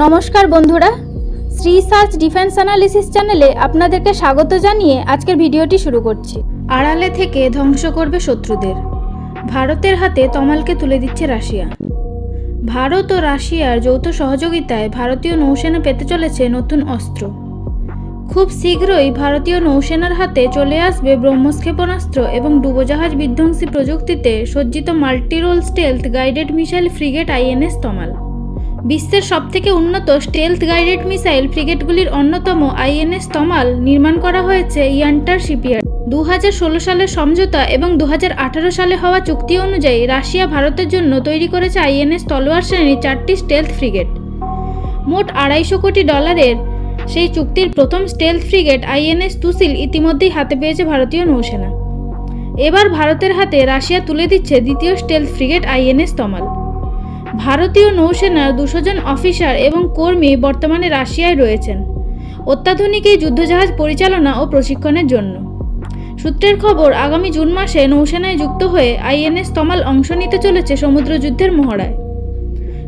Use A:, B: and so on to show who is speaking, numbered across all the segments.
A: নমস্কার বন্ধুরা, Shri search defence analysis চ্যানেলে আপনাদেরকে স্বাগত জানিয়ে আজকের ভিডিওটি শুরু করছি। আড়ালে থেকে ধ্বংস করবে শত্রুদের। ভারতের হাতে তমালকে তুলে দিচ্ছে রাশিয়া। ভারত ও রাশিয়ার যৌথ সহযোগিতায় ভারতীয় নৌসেনা পেতে চলেছে নতুন অস্ত্র। খুব শীঘ্রই ভারতীয় নৌসেনার হাতে চলে আসবে ব্রহ্মস ক্ষেপণাস্ত্র এবং ডুবোজাহাজ বিধ্বংসী প্রযুক্তিতে সজ্জিত multirole stealth guided missile frigate INS Tamal. বিশ্বের সবথেকে উন্নত স্টেলথ গাইডেড মিসাইল ফ্রিগেটগুলির অন্যতম আইএনএস তমাল নির্মাণ করা হয়েছে ইয়ান্টার শিপইয়ার্ড দু সালের সমঝোতা এবং দু হাজার আঠারো সালে হওয়া চুক্তি অনুযায়ী রাশিয়া ভারতের জন্য তৈরি করেছে আইএনএস তলোয়ার শ্রেণির চারটি স্টেলথ ফ্রিগেট মোট আড়াইশো কোটি ডলারের সেই চুক্তির প্রথম স্টেলথ ফ্রিগেট আইএনএস তুসিল ইতিমধ্যেই হাতে পেয়েছে ভারতীয় নৌসেনা। এবার ভারতের হাতে রাশিয়া তুলে দিচ্ছে দ্বিতীয় স্টেলথ ফ্রিগেট আইএনএস তমাল। ভারতীয় নৌসেনার দুশো জন অফিসার এবং কর্মী বর্তমানে রাশিয়ায় রয়েছেন। অত্যাধুনিক এই যুদ্ধজাহাজ পরিচালনা ও প্রশিক্ষণের জন্য। সূত্রের খবর, আগামী জুন মাসে নৌসেনায় যুক্ত হয়ে আইএনএস তমাল অংশ নিতে চলেছে সমুদ্রযুদ্ধের মহড়ায়।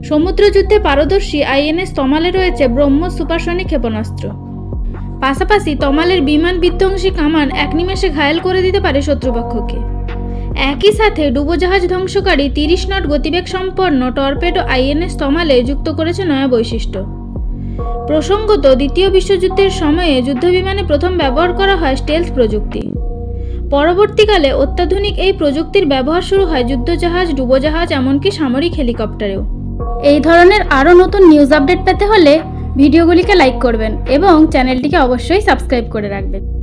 A: সমুদ্রযুদ্ধে পারদর্শী আইএনএস তমালে রয়েছে ব্রহ্মোস সুপারসনিক ক্ষেপণাস্ত্র। পাশাপাশি তমালের বিমান বিধ্বংসী কামান এক নিমেষে ঘায়েল করে দিতে পারে শত্রুপক্ষকে। একই সাথে ডুবোজাহাজ ধ্বংসকারী তিরিশ নট গতিবেগ সম্পন্ন টর্পেডো আইএনএস তমালে যুক্ত করেছে নয়া বৈশিষ্ট্য। প্রসঙ্গত, দ্বিতীয় বিশ্বযুদ্ধের সময়ে যুদ্ধবিমানে প্রথম ব্যবহার করা হয় স্টেলথ প্রযুক্তি। পরবর্তীকালে অত্যাধুনিক এই প্রযুক্তির ব্যবহার শুরু হয় যুদ্ধজাহাজ, ডুবোজাহাজ, এমনকি সামরিক হেলিকপ্টারেও। এই ধরনের আরও নতুন নিউজ আপডেট পেতে হলে ভিডিওগুলিকে লাইক করবেন এবং চ্যানেলটিকে অবশ্যই সাবস্ক্রাইব করে রাখবেন।